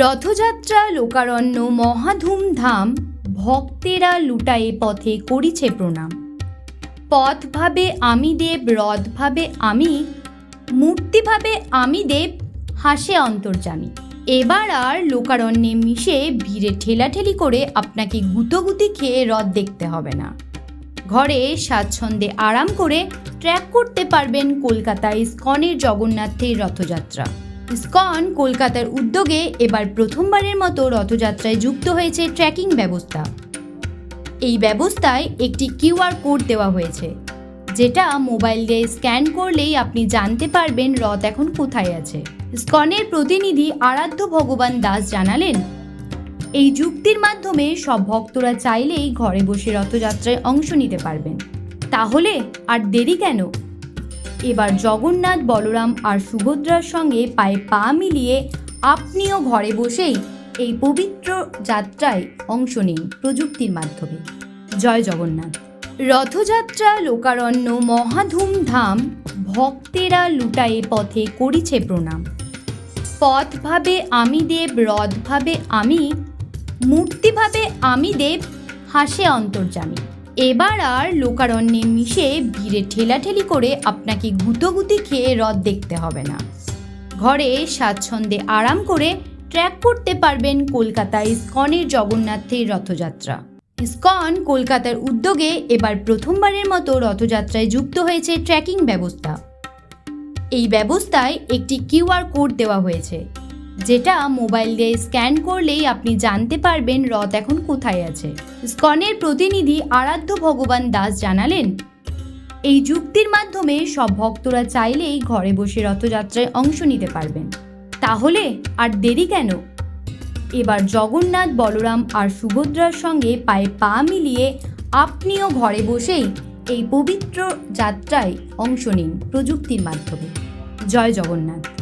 রথযাত্রা, লোকারণ্য, মহাধুমধাম, ভক্তেরা লুটায়ে পথে করিছে প্রণাম। পথ ভাবে আমি দেব রথ ভাবে আমি মূর্তি ভাবে আমি দেব, হাসে অন্তর্জামী এবার আর লোকারণ্যে মিশে ভিড়ে ঠেলাঠেলি করে আপনাকে গুতোগুতি খেয়ে রথ দেখতে হবে না। ঘরে স্বাচ্ছন্দ্যে আরাম করে ট্র্যাক করতে পারবেন কলকাতায় ইস্কনের জগন্নাথের রথযাত্রা। ইস্কন কলকাতার উদ্যোগে এবার প্রথমবারের মতো রথযাত্রায় যুক্ত হয়েছে ট্র্যাকিং ব্যবস্থা। এই ব্যবস্থায় একটি কিউআর কোড দেওয়া হয়েছে, যেটা মোবাইল দিয়ে স্ক্যান করলেই আপনি জানতে পারবেন রথ এখন কোথায় আছে। স্কনের প্রতিনিধি আরাধ্য ভগবান দাস জানালেন, এই যুক্তির মাধ্যমে সব ভক্তরা চাইলেই ঘরে বসে রথযাত্রায় অংশ নিতে পারবেন। তাহলে আর দেরি কেন? এবার জগন্নাথ, বলরাম আর সুভদ্রার সঙ্গে পায়ে পা মিলিয়ে আপনিও ঘরে বসেই এই পবিত্র যাত্রায় অংশ নিন প্রযুক্তির মাধ্যমে। জয় জগন্নাথ। রথযাত্রা, লোকারণ্য, মহাধুমধাম ভক্তেরা লুটায়ে পথে করিছে প্রণাম। পথ ভাবে আমি দেব রথ ভাবে আমি মূর্তি ভাবে আমি দেব, হাসে অন্তর্জামী এবার আর লোকারণ্যে মিশে ভিড়ে ঠেলাঠেলি করে আপনাকে গুতোগুতি খেয়ে রথ দেখতে হবে না। ঘরে স্বাচ্ছন্দ্যে আরাম করে ট্র্যাক করতে পারবেন কলকাতায় ইস্কনের জগন্নাথের রথযাত্রা। ইস্কন কলকাতার উদ্যোগে এবার প্রথমবারের মতো রথযাত্রায় যুক্ত হয়েছে ট্র্যাকিং ব্যবস্থা। এই ব্যবস্থায় একটি কিউআর কোড দেওয়া হয়েছে। যেটা মোবাইল দিয়ে স্ক্যান করলেই আপনি জানতে পারবেন রথ এখন কোথায় আছে। স্কনের প্রতিনিধি আরাধ্য ভগবান দাস জানালেন, এই যুক্তির মাধ্যমে সব ভক্তরা চাইলেই ঘরে বসে রথযাত্রায় অংশ নিতে পারবেন। তাহলে আর দেরি কেন? এবার জগন্নাথ, বলরাম আর সুভদ্রার সঙ্গে পায়ে পা মিলিয়ে আপনিও ঘরে বসেই এই পবিত্র যাত্রায় অংশ নিন প্রযুক্তির মাধ্যমে। জয় জগন্নাথ।